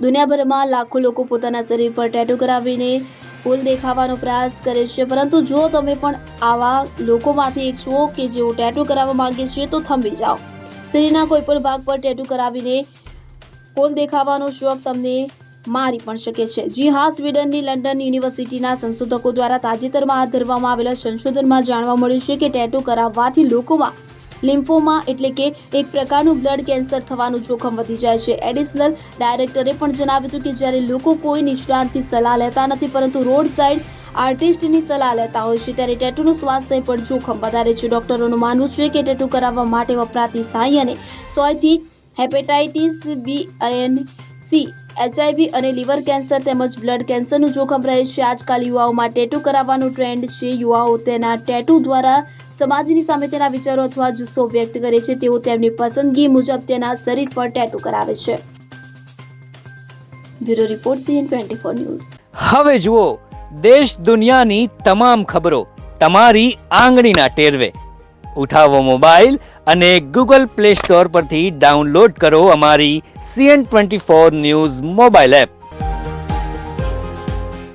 દુનિયાભરમાં લાખો લોકો પોતાના શરીર પર ટેટુ કરાવીને ફૂલ દેખાવાનો પ્રયાસ કરે છે. પરંતુ જો તમે પણ આવા લોકોમાંથી એક છો કે જેઓ ટેટુ કરાવવા માંગે છે, તો થંભી જાઓ. શરીરના કોઈ પણ ભાગ પર ટેટુ કરાવીને ફૂલ દેખાવાનો શોખ તમને મારી પણ શકે છે. જી હા, સ્વીડનની લંડન યુનિવર્સિટીના સંશોધકો દ્વારા તાજેતરમાં હાથ ધરવામાં આવેલા સંશોધનમાં જાણવા મળ્યું છે કે ટેટુ કરાવવાથી લોકોમાં લિમ્ફોમા એટલે કે એક પ્રકારનું બ્લડ કેન્સર થવાનું જોખમ વધી જાય છે. એડિશનલ ડાયરેક્ટરે પણ જણાવ્યું હતું કે જ્યારે લોકો કોઈ નિષ્ણાંતની સલાહ લેતા નથી, પરંતુ રોડ સાઇડ આર્ટિસ્ટની સલાહ લેતા હોય છે, ત્યારે ટેટુનું સ્વાસ્થ્ય પર જોખમ વધારે છે. ડોક્ટરોનું માનવું છે કે ટેટુ કરાવવા માટે વપરાતી સાઈ અને સોયથી હેપેટાઇટિસ બી અને સી એચઆઈવી અને લીવર કેન્સર તેમજ બ્લડ કેન્સરનું જોખમ રહે છે. આજકાલ યુવાઓમાં ટેટુ કરાવવાનું ટ્રેન્ડ છે. યુવાઓ તેના ટેટુ દ્વારા સમાજની સામે તેના વિચારો અથવા જુસ્સો વ્યક્ત કરે છે, તેઓ તેમની પસંદગી મુજબ તેના શરીર પર ટેટુ કરાવે છે. Bureau report CN twenty four news. હવે જુઓ, દેશ દુનિયાની તમામ ખબરો તમારી આંગળીના ટેરવે. ઉઠાવો મોબાઈલ અને ગૂગલ પ્લે સ્ટોર પરથી ડાઉનલોડ કરો અમારી CN twenty four news mobile app.